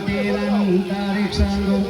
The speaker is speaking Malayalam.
പേരാണ് അന്താരിക്ഷാംഗം